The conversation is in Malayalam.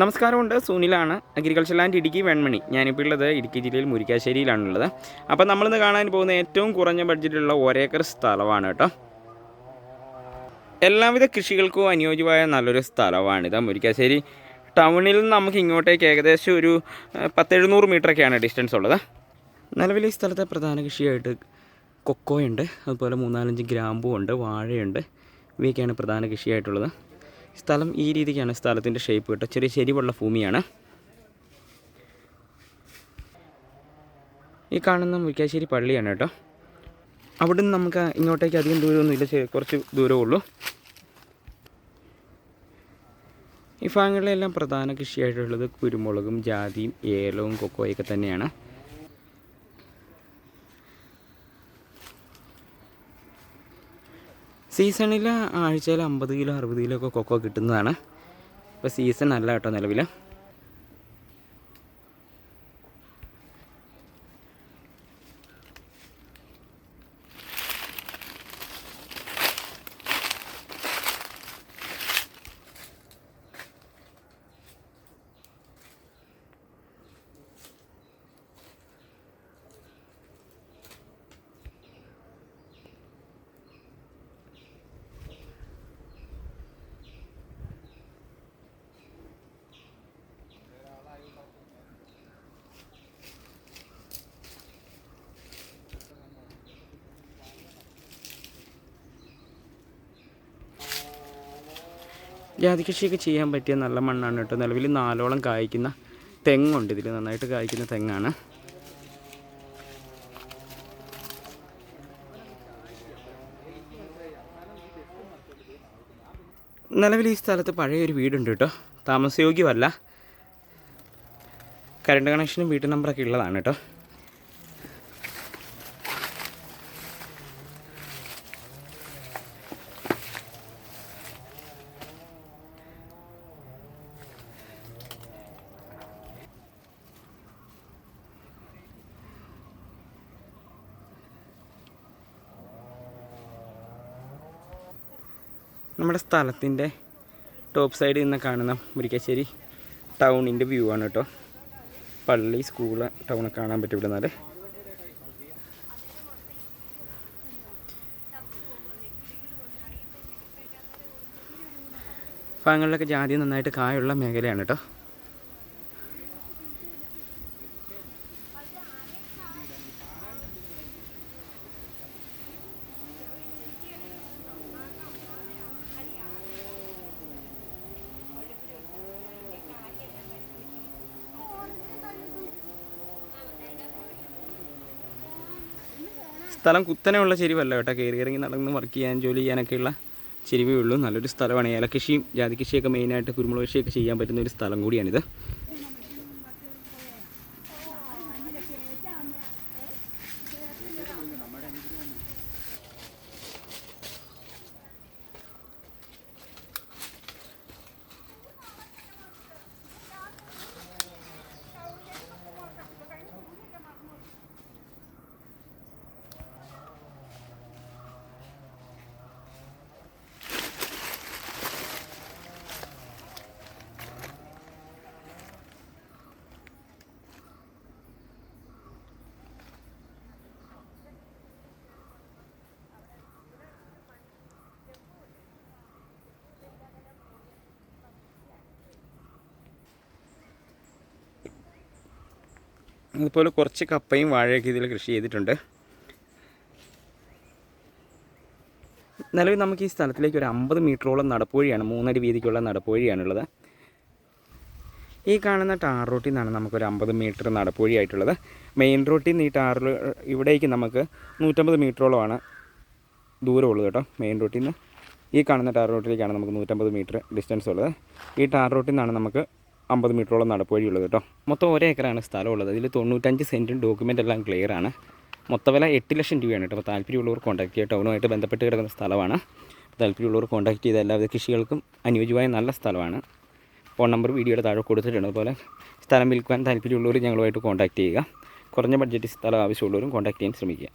നമസ്കാരമുണ്ട്. സുനിലാണ് അഗ്രികൾച്ചർ ലാൻഡ് ഇടുക്കി വെൺമണി. ഞാനിപ്പോൾ ഉള്ളത് ഇടുക്കി ജില്ലയിൽ മുരിക്കാശ്ശേരിയിലാണുള്ളത്. അപ്പോൾ നമ്മളിന്ന് കാണാൻ പോകുന്ന ഏറ്റവും കുറഞ്ഞ ബഡ്ജറ്റിലുള്ള ഒരേക്കർ സ്ഥലമാണ് കേട്ടോ. എല്ലാവിധ കൃഷികൾക്കും അനുയോജ്യമായ നല്ലൊരു സ്ഥലമാണിത് മുരിക്കാശ്ശേരി. ടൗണിൽ നിന്ന് നമുക്ക് ഇങ്ങോട്ടേക്ക് ഏകദേശം ഒരു പത്തെഴുന്നൂറ് മീറ്ററൊക്കെയാണ് ഡിസ്റ്റൻസ് ഉള്ളത്. നിലവിലെ ഈ സ്ഥലത്തെ പ്രധാന കൃഷിയായിട്ട് കൊക്കോയുണ്ട്. അതുപോലെ മൂന്നാലഞ്ച് ഗ്രാമ്പും ഉണ്ട് വാഴയുണ്ട്. ഇവയൊക്കെയാണ് പ്രധാന കൃഷിയായിട്ടുള്ളത്. സ്ഥലം ഈ രീതിക്കാണ് സ്ഥലത്തിന്റെ ഷേപ്പ് കേട്ടോ. ചെറിയ ചെരിവുള്ള ഭൂമിയാണ്. ഈ കാണുന്ന മുരിക്കാശ്ശേരി പള്ളിയാണ് കേട്ടോ. അവിടെ നിന്ന് നമുക്ക് ഇങ്ങോട്ടേക്ക് അധികം ദൂരമൊന്നുമില്ല കുറച്ച് ദൂരമേ ഉള്ളൂ ഈ ഭാഗങ്ങളിലെല്ലാം പ്രധാന കൃഷിയായിട്ടുള്ളത് കുരുമുളകും ജാതിയും ഏലവും കൊക്കോയൊക്കെ തന്നെയാണ്. സീസണിൽ ആഴ്ചയിൽ അമ്പത് കിലോ അറുപത് കിലോ ഒക്കെ കൊക്കോ കിട്ടുന്നതാണ്. ഇപ്പോൾ സീസൺ അല്ല കേട്ടോ നിലവിൽ ജാതി കൃഷിയൊക്കെ ചെയ്യാൻ പറ്റിയ നല്ല മണ്ണാണ് കേട്ടോ. നിലവിൽ നാലോളം കായ്ക്കുന്ന തെങ്ങുണ്ട്. ഇതിൽ നന്നായിട്ട് കായ്ക്കുന്ന തെങ്ങാണ്. നിലവിൽ ഈ സ്ഥലത്ത് പഴയൊരു വീടുണ്ട് കേട്ടോ. താമസയോഗ്യമല്ല. കറണ്ട് കണക്ഷനും വീട്ടു നമ്പറൊക്കെ ഉള്ളതാണ് കേട്ടോ. നമ്മുടെ സ്ഥലത്തിന്റെ ടോപ്പ് സൈഡിൽ നിന്ന് കാണുന്ന മുരിക്കാശ്ശേരി ടൗണിന്റെ വ്യൂ ആണ് കേട്ടോ. പള്ളി സ്കൂൾ ടൗണൊക്കെ കാണാൻ പറ്റും ഇവിടെ നിന്നാൽ ഭാഗങ്ങളിലൊക്കെ ജാതി നന്നായിട്ട് കായുള്ള മേഖലയാണ് കേട്ടോ. സ്ഥലം കുത്തനെയുള്ള ചെരിവല്ല കേട്ടോ. കയറി ഇറങ്ങി നടന്ന് വർക്ക് ചെയ്യാൻ ജോലി ചെയ്യാനൊക്കെയുള്ള ചെരിവേ ഉള്ളൂ. നല്ലൊരു സ്ഥലമാണ്. ഏലക്കൃഷിയും ജാതി കൃഷിയൊക്കെ മെയിനായിട്ട് കുരുമുളക് കൃഷിയൊക്കെ ചെയ്യാൻ പറ്റുന്ന ഒരു സ്ഥലം കൂടിയാണിത്. അതുപോലെ കുറച്ച് കപ്പയും വാഴയൊക്കെ ഇതിൽ കൃഷി ചെയ്തിട്ടുണ്ട്. നിലവിൽ നമുക്ക് ഈ സ്ഥലത്തിലേക്ക് ഒരു അമ്പത് മീറ്ററോളം നടപ്പുവഴിയാണ് മൂന്നടി വീതിക്കുള്ള നടപ്പുവഴിയാണുള്ളത്. ഈ കാണുന്ന ടാർ റോട്ടിൽ നിന്നാണ് നമുക്കൊരു അമ്പത് മീറ്റർ നടപ്പുവഴിയായിട്ടുള്ളത്. മെയിൻ റോട്ടിൽ നിന്ന് ഈ ടാർ ഇവിടേക്ക് നമുക്ക് നൂറ്റമ്പത് മീറ്ററോളമാണ് ദൂരമുള്ളത് കേട്ടോ മെയിൻ റോട്ടിൽ നിന്ന് ഈ കാണുന്ന ടാർ റോട്ടിലേക്കാണ് നമുക്ക് നൂറ്റമ്പത് മീറ്റർ ഡിസ്റ്റൻസ് ഉള്ളത് ഈ ടാർ റോട്ടിൽ നിന്നാണ് നമുക്ക് അമ്പത് മീറ്ററോളം നടപ്പുവഴിയുള്ളത് കേട്ടോ. മൊത്തം ഒരേ ഏക്കറാണ് സ്ഥലമുള്ളത്. ഇതിൽ തൊണ്ണൂറ്റഞ്ച് സെന്റും ഡോക്യുമെന്റ് എല്ലാം ക്ലിയർ ആണ്. മൊത്തവില എട്ട് ലക്ഷം രൂപയാണ് കേട്ടോ. അപ്പോൾ താല്പര്യമുള്ളവർ കോൺടാക്ട് ചെയ്യുക. ടൗണുമായിട്ട് ബന്ധപ്പെട്ട് കിടക്കുന്ന സ്ഥലമാണ്. താല്പര്യമുള്ളവർ കോൺടാക്ട് ചെയ്ത എല്ലാവിധ കൃഷികൾക്കും അനുയോജ്യമായ നല്ല സ്ഥലമാണ്. ഫോൺ നമ്പർ വീഡിയോയുടെ താഴെ കൊടുത്തിട്ടുണ്ട്. അതുപോലെ സ്ഥലം വിൽക്കുവാൻ താല്പര്യമുള്ളവർ ഞങ്ങളുമായിട്ട് കോൺടാക്ട് ചെയ്യുക. കുറഞ്ഞ ബഡ്ജറ്റ് സ്ഥലം ആവശ്യമുള്ളവരും കോൺടാക്ട് ചെയ്യാൻ ശ്രമിക്കുക.